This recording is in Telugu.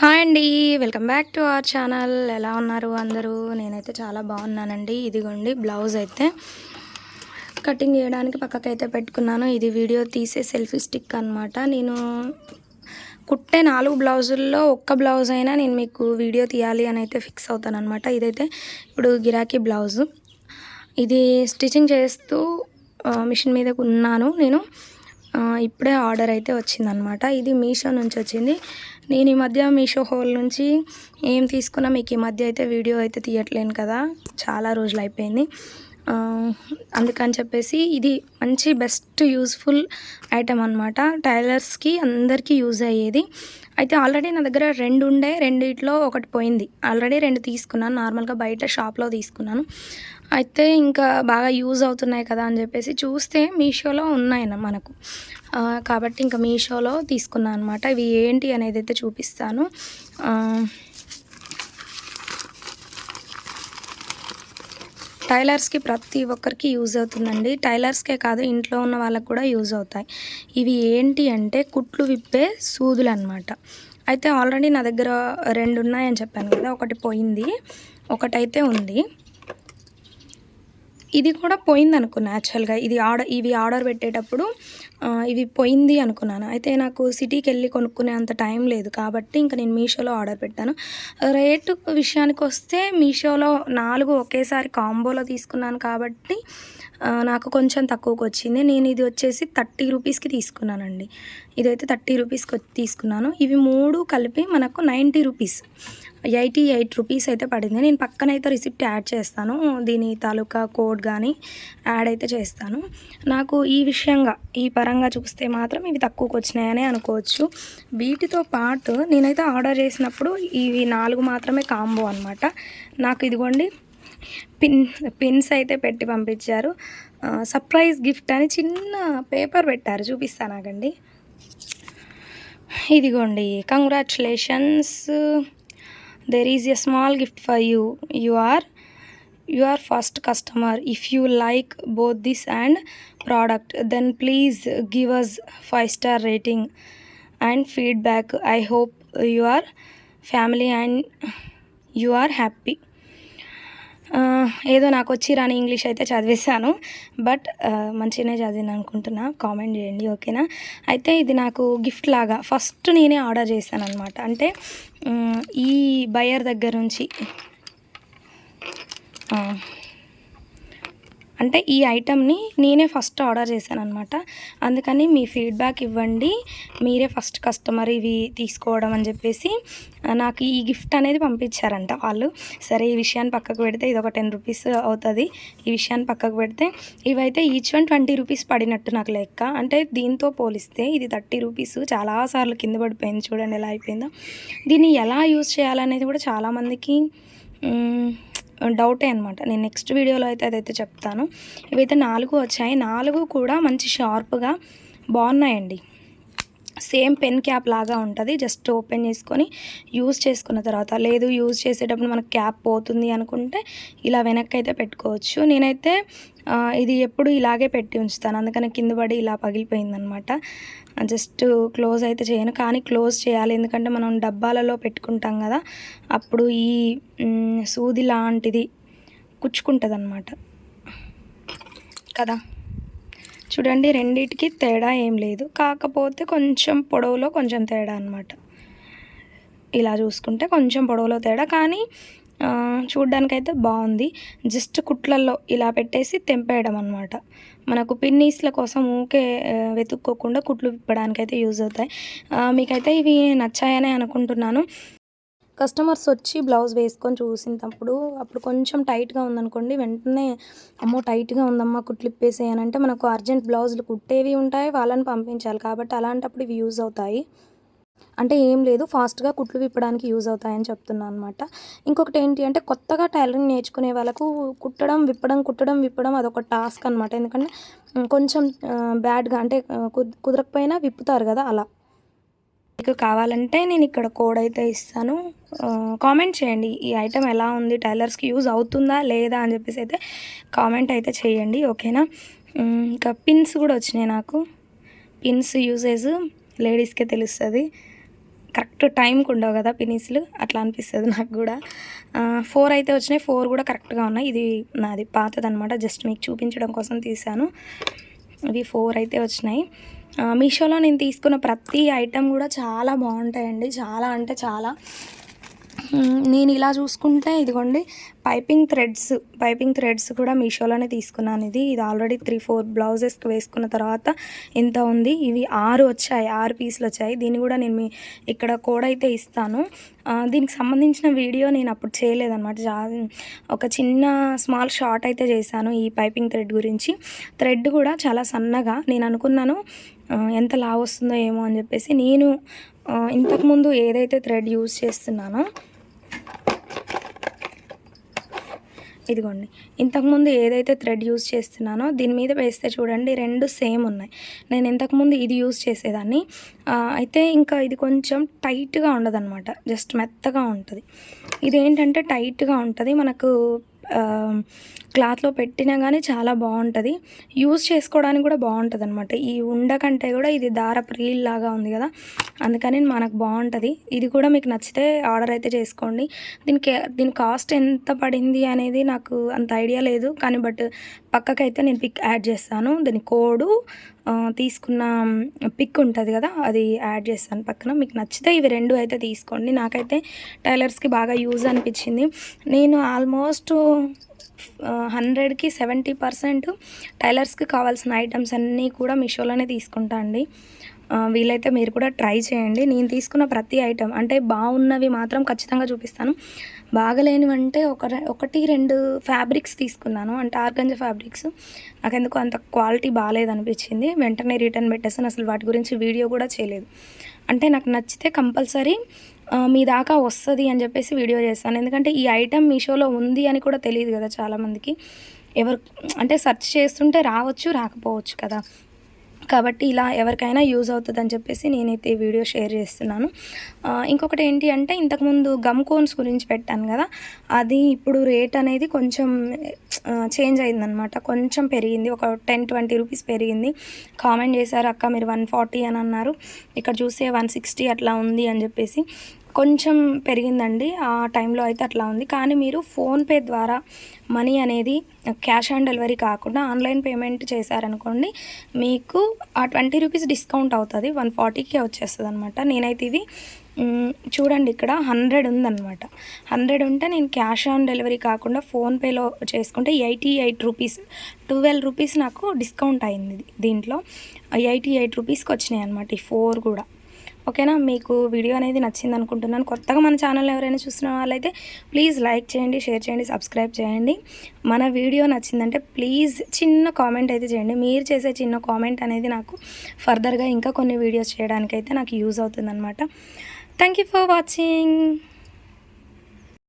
హాయ్ అండి welcome back to our channel. ఎలా ఉన్నారు అందరూ? నేనైతే చాలా బాగున్నానండి. ఇదిగోండి బ్లౌజ్ అయితే కటింగ్ చేయడానికి పక్కకైతే పెట్టుకున్నాను. ఇది వీడియో తీసే సెల్ఫీ స్టిక్ అనమాట నేను కుట్టే నాలుగు బ్లౌజుల్లో ఒక్క బ్లౌజ్ అయినా నేను మీకు వీడియో తీయాలి అని అయితే ఫిక్స్ అవుతాను అనమాట ఇదైతే ఇప్పుడు గిరాకీ బ్లౌజు. ఇది స్టిచ్చింగ్ చేస్తూ మిషన్ మీద ఉన్నాను నేను. ఇప్పుడే ఆర్డర్ అయితే వచ్చిందనమాట. ఇది మీషో నుంచి వచ్చింది. నేను ఈ మధ్య మీషో హోల్ నుంచి ఏం తీసుకున్నా మీకు ఈ మధ్య అయితే వీడియో అయితే తీయట్లేను కదా. చాలా రోజులు అయిపోయింది. అందుకని చెప్పేసి ఇది మంచి బెస్ట్ యూస్ఫుల్ ఐటమ్ అనమాట టైలర్స్కి అందరికీ యూజ్ అయ్యేది. అయితే ఆల్రెడీ నా దగ్గర రెండు ఉండే రెండిట్లో ఒకటి పోయింది. ఆల్రెడీ రెండు తీసుకున్నాను. నార్మల్గా బయట షాప్లో తీసుకున్నాను. అయితే ఇంకా బాగా యూజ్ అవుతున్నాయి కదా అని చెప్పేసి చూస్తే మీషోలో ఉన్నాయి మనకు. కాబట్టి ఇంకా మీషోలో తీసుకున్నాను అనమాట ఇవి ఏంటి అనేది అయితే చూపిస్తాను. టైలర్స్కి ప్రతి ఒక్కరికి యూజ్ అవుతుందండి. టైలర్స్కే కాదు ఇంట్లో ఉన్న వాళ్ళకి కూడా యూజ్ అవుతాయి. ఇవి ఏంటి అంటే కుట్లు విప్పే సూదులు అనమాట అయితే ఆల్రెడీ నా దగ్గర రెండు ఉన్నాయని చెప్పాను కదా ఒకటి పోయింది ఒకటైతే ఉంది. ఇది కూడా పోయింది అనుకున్నా యాక్చువల్గా ఇది ఆర్డర్ ఇవి ఆర్డర్ పెట్టేటప్పుడు ఇవి పోయింది అనుకున్నాను. అయితే నాకు సిటీకి వెళ్ళి కొనుక్కునే అంత టైం లేదు కాబట్టి ఇంకా నేను మీషోలో ఆర్డర్ పెట్టాను. రేటు విషయానికి వస్తే మీషోలో నాలుగు ఒకేసారి కాంబోలో తీసుకున్నాను కాబట్టి నాకు కొంచెం తక్కువకి వచ్చింది. నేను ఇది వచ్చేసి థర్టీ రూపీస్కి తీసుకున్నానండి. ఇదైతే థర్టీ రూపీస్కి తీసుకున్నాను. ఇవి మూడు కలిపి మనకు ninety rupees. Eighty eight rupees అయితే పడింది. నేను పక్కన అయితే రిసిప్ట్ యాడ్ చేస్తాను. దీని తాలూకా కోడ్ కానీ యాడ్ అయితే చేస్తాను. నాకు ఈ విషయంగా ఈ పరంగా చూస్తే మాత్రం ఇవి తక్కువకి వచ్చినాయని అనుకోవచ్చు. వీటితో పాటు నేనైతే ఆర్డర్ చేసినప్పుడు ఇవి నాలుగు మాత్రమే కాంబో అనమాట నాకు ఇదిగోండి పిన్ పిన్స్ అయితే పెట్టి పంపించారు. సర్ప్రైజ్ గిఫ్ట్ అని చిన్న పేపర్ పెట్టారు. చూపిస్తానాగండి ఇదిగోండి congratulations. there is a small gift for you. You are your first customer. If you like both this and product, then please give us 5 star rating and feedback. I hope you are family and you are happy. ఏదో నాకు వచ్చి రాని ఇంగ్లీష్ అయితే చదివేశాను. బట్ మంచిగానే చదివాను అనుకుంటున్నా. కామెంట్ చేయండి ఓకేనా? అయితే ఇది నాకు గిఫ్ట్ లాగా ఫస్ట్ నేనే ఆర్డర్ చేశాను అనమాట అంటే ఈ బయర్ దగ్గర నుంచి అంటే ఈ ఐటమ్ని నేనే ఫస్ట్ ఆర్డర్ చేశాను అనమాట అందుకని మీ ఫీడ్బ్యాక్ ఇవ్వండి. మీరే ఫస్ట్ కస్టమర్ ఇవి తీసుకోవడం అని చెప్పేసి నాకు ఈ గిఫ్ట్ అనేది పంపించారంట వాళ్ళు. సరే ఈ విషయాన్ని పక్కకు పెడితే ఇది ఒక టెన్ రూపీస్ అవుతుంది. ఈ విషయాన్ని పక్కకు పెడితే ఇవైతే ఈచ్ వన్ ట్వంటీ రూపీస్ పడినట్టు నాకు లెక్క. అంటే దీంతో పోలిస్తే ఇది థర్టీ రూపీస్ చాలాసార్లు కింద పడిపోయింది. చూడండి ఎలా అయిపోయిందో. దీన్ని ఎలా యూజ్ చేయాలనేది కూడా చాలామందికి డౌటే అనమాట నేను నెక్స్ట్ వీడియోలో అయితే అదైతే చెప్తాను. ఇవైతే నాలుగు వచ్చాయి. నాలుగు కూడా మంచి షార్ప్గా బాగున్నాయండి. సేమ్ పెన్ క్యాప్ లాగా ఉంటుంది. జస్ట్ ఓపెన్ చేసుకొని యూజ్ చేసుకున్న తర్వాత లేదు యూజ్ చేసేటప్పుడు మనకు క్యాప్ పోతుంది అనుకుంటే ఇలా వెనక్కి అయితే పెట్టుకోవచ్చు. నేనైతే ఇది ఎప్పుడు ఇలాగే పెట్టి ఉంచుతాను. అందుకని కింద పడి ఇలా పగిలిపోయిందనమాట. జస్ట్ క్లోజ్ అయితే చేయను కానీ క్లోజ్ చేయాలి. ఎందుకంటే మనం డబ్బాలలో పెట్టుకుంటాం కదా అప్పుడు ఈ సూది లాంటిది కుచ్చుకుంటుంది అనమాట కదా? చూడండి రెండిటికి తేడా ఏం లేదు. కాకపోతే కొంచెం పొడవులో కొంచెం తేడా అనమాట. ఇలా చూసుకుంటే కొంచెం పొడవులో తేడా కానీ చూడ్డానికైతే బాగుంది. జస్ట్ కుట్లల్లో ఇలా పెట్టేసి తెంపేయడం అనమాట మనకు పిన్నీస్ల కోసం ఊకే వెతుక్కోకుండా కుట్లు విప్పడానికైతే యూజ్ అవుతాయి. మీకైతే ఇవి నచ్చాయనే అనుకుంటున్నాను. కస్టమర్స్ వచ్చి బ్లౌజ్ వేసుకొని చూసినప్పుడు అప్పుడు కొంచెం టైట్గా ఉందనుకోండి వెంటనే అమ్మో టైట్గా ఉందమ్మా కుట్లు ఇప్పేసేయనంటే మనకు అర్జెంట్ బ్లౌజులు కుట్టేవి ఉంటాయి వాళ్ళని పంపించాలి. కాబట్టి అలాంటప్పుడు ఇవి యూజ్ అవుతాయి. అంటే ఏం లేదు ఫాస్ట్గా కుట్లు విప్పడానికి యూజ్ అవుతాయని చెప్తున్నాను అనమాట ఇంకొకటి ఏంటి అంటే కొత్తగా టైలరింగ్ నేర్చుకునే వాళ్ళకు కుట్టడం విప్పడం కుట్టడం విప్పడం అదొక టాస్క్ అనమాట ఎందుకంటే కొంచెం బ్యాడ్గా అంటే కుదరకపోయినా విప్పుతారు కదా అలా. మీకు కావాలంటే నేను ఇక్కడ కోడ్ అయితే ఇస్తాను. కామెంట్ చేయండి ఈ ఐటెం ఎలా ఉంది టైలర్స్కి యూజ్ అవుతుందా లేదా అని చెప్పేసి అయితే కామెంట్ అయితే చేయండి ఓకేనా? ఇంకా పిన్స్ కూడా వచ్చినాయి నాకు. పిన్స్ యూజేజ్ లేడీస్కే తెలుస్తుంది. కరెక్ట్ టైంకి ఉండవు కదా పినీస్లు అట్లా అనిపిస్తుంది నాకు కూడా. ఫోర్ అయితే వచ్చినాయి ఫోర్ కూడా కరెక్ట్గా ఉన్నాయి. ఇది నాది పాతదనమాట జస్ట్ మీకు చూపించడం కోసం తీశాను. ఇవి ఫోర్ అయితే వచ్చినాయి. మీషోలో నేను తీసుకున్న ప్రతి ఐటెం కూడా చాలా బాగుంటాయండి. చాలా అంటే చాలా. నేను ఇలా చూసుకుంటే ఇదిగోండి పైపింగ్ థ్రెడ్స్ పైపింగ్ థ్రెడ్స్ కూడా మీషోలోనే తీసుకున్నాను ఇది. ఇది ఆల్రెడీ త్రీ ఫోర్ బ్లౌజెస్కి వేసుకున్న తర్వాత ఇంత ఉంది? ఇవి ఆరు వచ్చాయి ఆరు పీసులు వచ్చాయి. దీన్ని కూడా నేను మీ ఇక్కడ కోడ్ అయితే ఇస్తాను. దీనికి సంబంధించిన వీడియో నేను అప్పుడు చేయలేదన్నమాట. జా ఒక చిన్న స్మాల్ షార్ట్ అయితే చేశాను ఈ పైపింగ్ థ్రెడ్ గురించి. థ్రెడ్ కూడా చాలా సన్నగా నేను అనుకున్నాను ఎంత లావు వస్తుందో ఏమో అని చెప్పేసి నేను ఇంతకుముందు ఏదైతే థ్రెడ్ యూజ్ చేస్తున్నానో ఇదిగోండి. ఇంతకుముందు ఏదైతే థ్రెడ్ యూజ్ చేస్తున్నానో దీని మీద వేస్తే చూడండి రెండు సేమ్ ఉన్నాయి. నేను ఇంతకుముందు ఇది యూజ్ చేసేదాన్ని. అయితే ఇంకా ఇది కొంచెం టైట్గా ఉండదన్నమాట. జస్ట్ మెత్తగా ఉంటుంది. ఇదేంటంటే టైట్గా ఉంటుంది. మనకు క్లాత్లో పెట్టినా కానీ చాలా బాగుంటుంది యూజ్ చేసుకోవడానికి కూడా బాగుంటుంది అనమాట ఈ ఉండ కంటే కూడా ఇది దార ప్రీల్ లాగా ఉంది కదా. అందుకని మనకు బాగుంటుంది ఇది కూడా మీకు నచ్చితే ఆర్డర్ అయితే చేసుకోండి. దీనికి దీని కాస్ట్ ఎంత పడింది అనేది నాకు అంత ఐడియా లేదు. కానీ బట్ పక్కకైతే నేను పిక్ యాడ్ చేస్తాను. దీని కోడు తీసుకున్న పిక్ ఉంటుంది కదా అది యాడ్ చేస్తాను పక్కన. మీకు నచ్చితే ఇవి రెండు అయితే తీసుకోండి. నాకైతే టైలర్స్కి బాగా యూజ్ అనిపించింది. నేను ఆల్మోస్ట్ హండ్రెడ్కి సెవెంటీ పర్సెంట్ టైలర్స్కి కావాల్సిన ఐటమ్స్ అన్నీ కూడా మీషోలోనే తీసుకుంటా అండి. వీలైతే మీరు కూడా ట్రై చేయండి. నేను తీసుకున్న ప్రతి ఐటెం అంటే బాగున్నవి మాత్రం ఖచ్చితంగా చూపిస్తాను. బాగలేనివంటే ఒక ఒకటి రెండు ఫ్యాబ్రిక్స్ తీసుకున్నాను. అంటే ఆర్గంజ ఫ్యాబ్రిక్స్. నాకు ఎందుకు అంత క్వాలిటీ బాగాలేదు అనిపించింది వెంటనే రిటర్న్ పెట్టేసాను అసలు వాటి గురించి వీడియో కూడా చేయలేదు. అంటే నాకు నచ్చితే కంపల్సరీ మీ దాకా వస్తుంది అని చెప్పేసి వీడియో చేస్తాను. ఎందుకంటే ఈ ఐటెం మీషోలో ఉంది అని కూడా తెలియదు కదా చాలామందికి. ఎవరు అంటే సెర్చ్ చేస్తుంటే రావచ్చు రాకపోవచ్చు కదా. కాబట్టి ఇలా ఎవరికైనా యూజ్ అవుతుంది అని చెప్పేసి నేనైతే వీడియో షేర్ చేస్తున్నాను. ఇంకొకటి ఏంటి అంటే ఇంతకుముందు గమ్ కోన్స్ గురించి పెట్టాను కదా అది ఇప్పుడు రేట్ అనేది కొంచెం చేంజ్ అయిందనమాట కొంచెం పెరిగింది ఒక టెన్ ట్వంటీ రూపీస్ పెరిగింది. కామెంట్ చేశారు అక్క మీరు వన్ ఫార్టీ అని అన్నారు. ఇక్కడ చూసే వన్ సిక్స్టీ అట్లా ఉంది అని చెప్పేసి. కొంచెం పెరిగిందండి. ఆ టైంలో అయితే అట్లా ఉంది. కానీ మీరు ఫోన్పే ద్వారా మనీ అనేది క్యాష్ ఆన్ డెలివరీ కాకుండా ఆన్లైన్ పేమెంట్ చేశారనుకోండి మీకు ఆ ట్వంటీ రూపీస్ డిస్కౌంట్ అవుతుంది. వన్ ఫార్టీకే వచ్చేస్తుంది అనమాట నేనైతే ఇది చూడండి ఇక్కడ హండ్రెడ్ ఉందన్నమాట. హండ్రెడ్ ఉంటే నేను క్యాష్ ఆన్ డెలివరీ కాకుండా ఫోన్పేలో చేసుకుంటే eighty eight rupees twelve rupees నాకు డిస్కౌంట్ అయింది దీంట్లో. ఎయిటీ ఎయిట్ రూపీస్కి వచ్చినాయి అనమాట ఈ ఫోర్ కూడా. ఓకేనా? మీకు వీడియో అనేది నచ్చింది అనుకుంటున్నాను. కొత్తగా మన ఛానల్ ఎవరైనా చూస్తున్న వాళ్ళైతే ప్లీజ్ లైక్ చేయండి షేర్ చేయండి సబ్స్క్రైబ్ చేయండి. మన వీడియో నచ్చిందంటే ప్లీజ్ చిన్న కామెంట్ అయితే చేయండి. మీరు చేసే చిన్న కామెంట్ అనేది నాకు ఫర్దర్గా ఇంకా కొన్ని వీడియోస్ చేయడానికైతే నాకు యూజ్ అవుతుందన్నమాట. Thank you for watching.